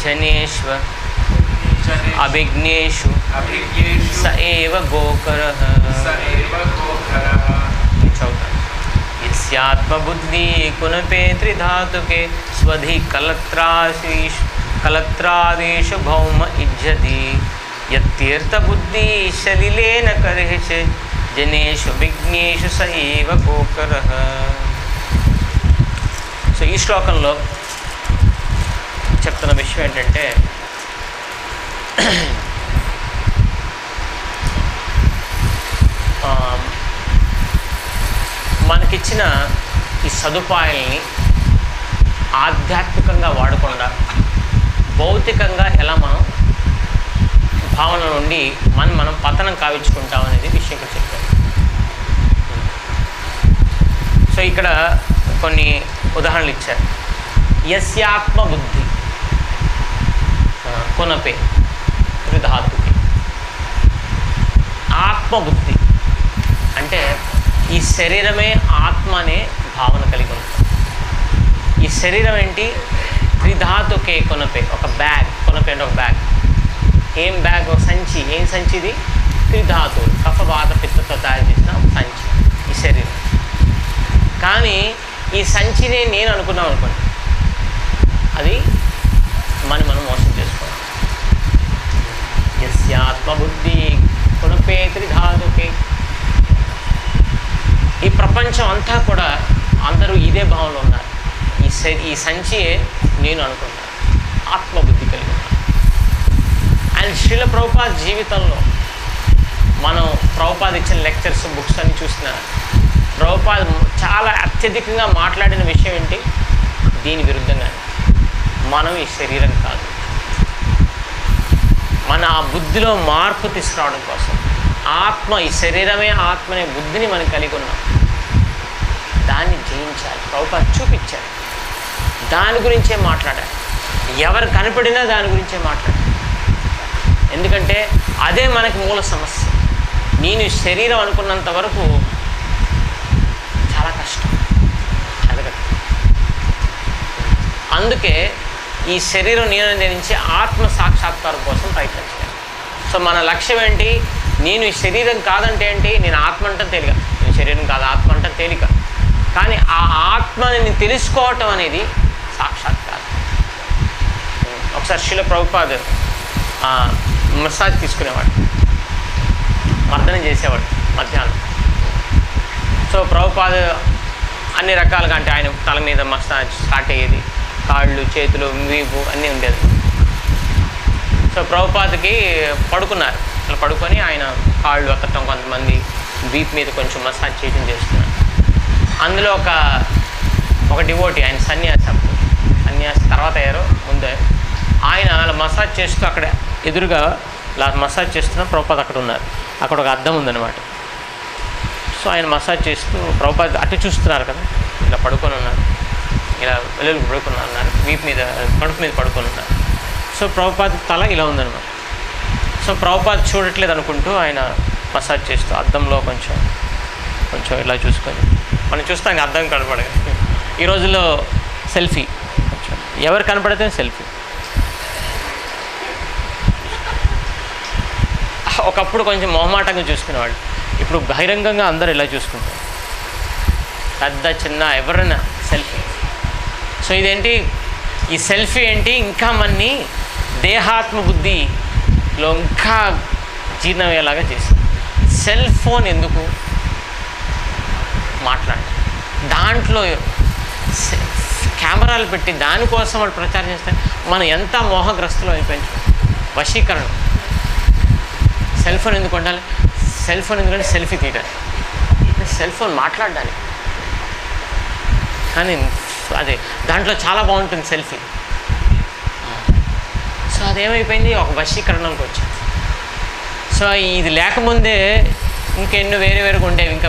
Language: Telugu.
जनेश्व अभिज्ञेषु स एव गोकरः। यस्यात्मबुद्धि कुनपे स्वधि कलत्राशीष कलत्रादेशु भौम इज्जति। यतीर्थबुद्धि सलिलेन करहिष जनेषु विघ्नेषु स एव गोकरः। सो so, ई श्लोकंलो చెప్తున్న విషయం ఏంటంటే మనకిచ్చిన ఈ సదుపాయాల్ని ఆధ్యాత్మికంగా వాడకుండా భౌతికంగా ఎలా మనం భావన నుండి మనం మనం పతనం కావించుకుంటాం అనేది విషయం ఇక్కడ చెప్పారు. సో ఇక్కడ కొన్ని ఉదాహరణలు ఇచ్చారు. యస్యాత్మ బుద్ధి. ఆ, కొనపే త్రిధాతుకి ఆత్మబుద్ధి అంటే ఈ శరీరమే ఆత్మ అనే భావన కలిగి ఉంటుంది ఈ శరీరం ఏంటి? త్రిధాతుకే కొనపే ఒక బ్యాగ్ కొనపే అంటే ఒక బ్యాగ్. ఏం బ్యాగ్? ఒక సంచి. ఏం సంచిది త్రిధాతు త్రిధాతువు కఫవాత పిత్తతో తయారు చేసిన ఒక సంచి ఈ శరీరం. కానీ ఈ సంచినే నేను అనుకున్నాం అనుకోండి. అది మన మనం మోసం ఆత్మబుద్ధి యస్యాత్మబుద్ధి కొనుపే ఈ ప్రపంచం అంతా కూడా అందరూ ఇదే భావంలో ఉన్నారు. ఈ ఈ సంచియే నేను అనుకుంటాను ఆత్మబుద్ధి కలిగి ఉన్నాను అండ్ శిల ప్రభుపాద్ జీవితంలో మనం ప్రభుపాద్ ఇచ్చిన లెక్చర్స్ బుక్స్ అన్ని చూసిన ప్రభుపాద్ చాలా అత్యధికంగా మాట్లాడిన విషయం ఏంటి? దీని విరుద్ధంగా మనం ఈ శరీరం కాదు. ఆ బుద్ధిలో మార్పు తీసుకురావడం కోసం. ఆత్మ ఈ శరీరమే ఆత్మ అనే బుద్ధిని మనం కలిగి ఉన్నాం. దాన్ని జయించాలి. ప్రభుపాద్ చూపించారు దాని గురించే మాట్లాడాలి. ఎవరు కనపడినా దాని గురించే మాట్లాడాలి. ఎందుకంటే అదే మనకి మూల సమస్య. నేను శరీరం అనుకున్నంత వరకు చాలా కష్టం. ఎదగదు అందుకే ఈ శరీరం నేను ఆత్మ సాక్షాత్కారం కోసం ప్రయత్నించాలి సో మన లక్ష్యం ఏంటి? నేను ఈ శరీరం కాదంటే ఏంటి? నేను ఆత్మ అంటే తేలిక. నేను శరీరం కాదు ఆత్మ అంటే తేలిక. కానీ ఆ ఆత్మని తెలుసుకోవటం అనేది సాక్షాత్కారం. ఒకసారి శిల ప్రభుపాద్ మసాజ్ తీసుకునేవాడు. మర్దనం చేసేవాడు మధ్యాహ్నం. సో ప్రభుపాద్ అన్ని రకాలుగా అంటే ఆయన తల మీద మసాజ్ స్టార్ట్ అయ్యేది. కాళ్ళు చేతులు వీపు అన్నీ ఉండేది. సో ప్రభుపాద్కి పడుకున్నారు. అలా పడుకొని ఆయన కాళ్ళు అత్తటం కొంతమంది వీప్ మీద కొంచెం మసాజ్ చేయడం చేస్తున్నారు. అందులో ఒక ఒక డివోటి ఆయన సన్యాసి అప్పుడు. సన్యాసి తర్వాత అయ్యారు ముందే. ఆయన అలా మసాజ్ చేస్తూ అక్కడ ఎదురుగా ఇలా మసాజ్ చేస్తున్న ప్రభుపాద్ అక్కడ ఉన్నారు. అక్కడ ఒక అద్దం ఉందన్నమాట. సో ఆయన మసాజ్ చేస్తూ ప్రభుపాద్ అటు చూస్తున్నారు కదా ఇలా పడుకొని ఉన్నారు. ఇలా వెలుగు పడుకున్నారు బీప్ వీపు మీద కడుపు మీద పడుకొని ఉన్నారు. సో ప్రభుపాద్ తల ఇలా ఉందన్నమాట. సో ప్రభుపాద్ చూడట్లేదు అనుకుంటూ ఆయన మసాజ్ చేస్తూ అద్దంలో కొంచెం కొంచెం ఇలా చూసుకొని మనం చూస్తాం ఇంకా అద్దం కనపడదు. ఈ రోజుల్లో సెల్ఫీ. కొంచెం ఎవరు కనపడితే సెల్ఫీ. ఒకప్పుడు కొంచెం మొహమాటంగా చూసుకునేవాళ్ళు. ఇప్పుడు బహిరంగంగా అందరూ ఇలా చూసుకుంటారు. పెద్ద చిన్న ఎవరైనా సెల్ఫీ. సో ఇదేంటి? ఈ సెల్ఫీ ఏంటి? ఇంకా మన్ని దేహాత్మ బుద్ధిలో ఇంకా జీర్ణమయ్యేలాగా చేసింది సెల్ ఫోన్ ఎందుకు? మాట్లాడండి దాంట్లో కెమెరాలు పెట్టి దానికోసం వాళ్ళు ప్రచారం చేస్తే మనం ఎంత మోహగ్రస్తులు అయిపోయింది వశీకరణం. సెల్ ఫోన్ ఎందుకు ఉండాలి? సెల్ ఫోన్ ఎందుకంటే సెల్ఫీ తీయడానికి సెల్ ఫోన్ మాట్లాడడానికి. కానీ అదే దాంట్లో చాలా బాగుంటుంది సెల్ఫీ. సో అదేమైపోయింది? ఒక వశీకరణలోకి వచ్చింది సో ఇది లేకముందే ఇంకెన్నో వేరే వేరుగా ఉండేవి. ఇంకా